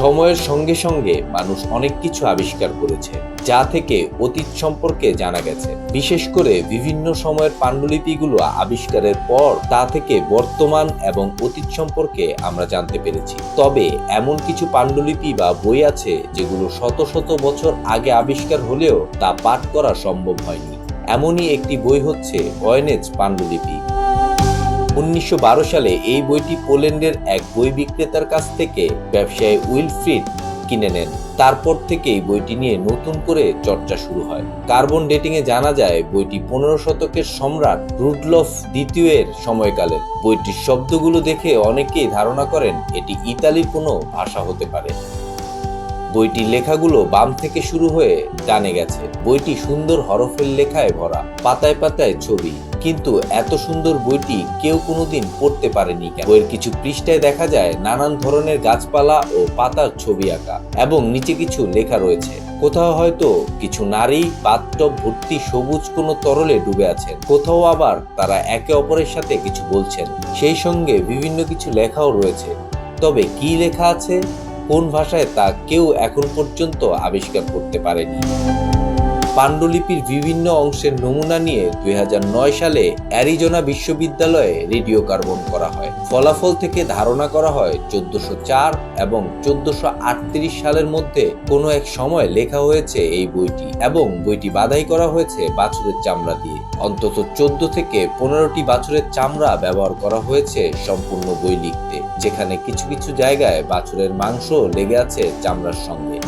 সময়ের সঙ্গে সঙ্গে মানুষ অনেক কিছু আবিষ্কার করেছে, যা থেকে অতীত সম্পর্কে জানা গেছে। বিশেষ করে বিভিন্ন সময়ের পাণ্ডুলিপিগুলো আবিষ্কারের পর তা থেকে বর্তমান এবং অতীত সম্পর্কে আমরা জানতে পেরেছি। তবে এমন কিছু পাণ্ডুলিপি বা বই আছে যেগুলো শত শত বছর আগে আবিষ্কার হলেও তা পাঠ করা সম্ভব হয়নি। এমনই একটি বই হচ্ছে ভয়েনেজ পাণ্ডুলিপি। উনিশশো বারো সালে এই বইটি পোল্যান্ডের এক বই বিক্রেতার কাছ থেকে ব্যবসায়ী উইলফ্রিড কিনে নেন। তারপর থেকেই বইটি নিয়ে নতুন করে চর্চা শুরু হয়। কার্বন ডেটিং এ জানা যায়, বইটি পনেরো শতকের সম্রাট রুডলফ দ্বিতীয়ের সময়কালের। বইটির শব্দগুলো দেখে অনেকেই ধারণা করেন এটি ইতালির কোনো ভাষা হতে পারে। বইটির লেখাগুলো বাম থেকে শুরু হয়ে ডানে গেছে। বইটি সুন্দর হরফের লেখায় ভরা, পাতায় পাতায় ছবি। কিন্তু এত সুন্দর বইটি কেউ কোনোদিন পড়তে পারেনি বইয়ের কিছু পৃষ্ঠায় দেখা যায় নানান ধরনের গাছপালা ও পাতার ছবি আঁকা এবং নিচে কিছু লেখা রয়েছে। কোথাও হয়তো কিছু নারী বাথটব ভর্তি সবুজ কোনো তরলে ডুবে আছেন। কোথাও আবার তারা একে অপরের সাথে কিছু বলছেন। সেই সঙ্গে বিভিন্ন কিছু লেখাও রয়েছে। তবে কি লেখা আছে? কোন ভাষায় তা কেউ এখন পর্যন্ত আবিষ্কার করতে পারেনি। পাণ্ডুলিপির বিভিন্ন অংশের নমুনা নিয়ে দুই হাজার নয় সালে অ্যারিজোনা বিশ্ববিদ্যালয়ে রেডিও কার্বন করা হয়। ফলাফল থেকে ধারণা করা হয় চোদ্দশো চার এবং চোদ্দশো সালের মধ্যে কোনো এক সময় লেখা হয়েছে এই বইটি এবং বইটি বাধাই করা হয়েছে বাছুরের চামড়া দিয়ে। অন্তত চোদ্দ থেকে পনেরোটি বাছুরের চামড়া ব্যবহার করা হয়েছে সম্পূর্ণ বই লিখতে, যেখানে কিছু কিছু জায়গায় বাছুরের মাংস লেগে আছে চামড়ার সঙ্গে।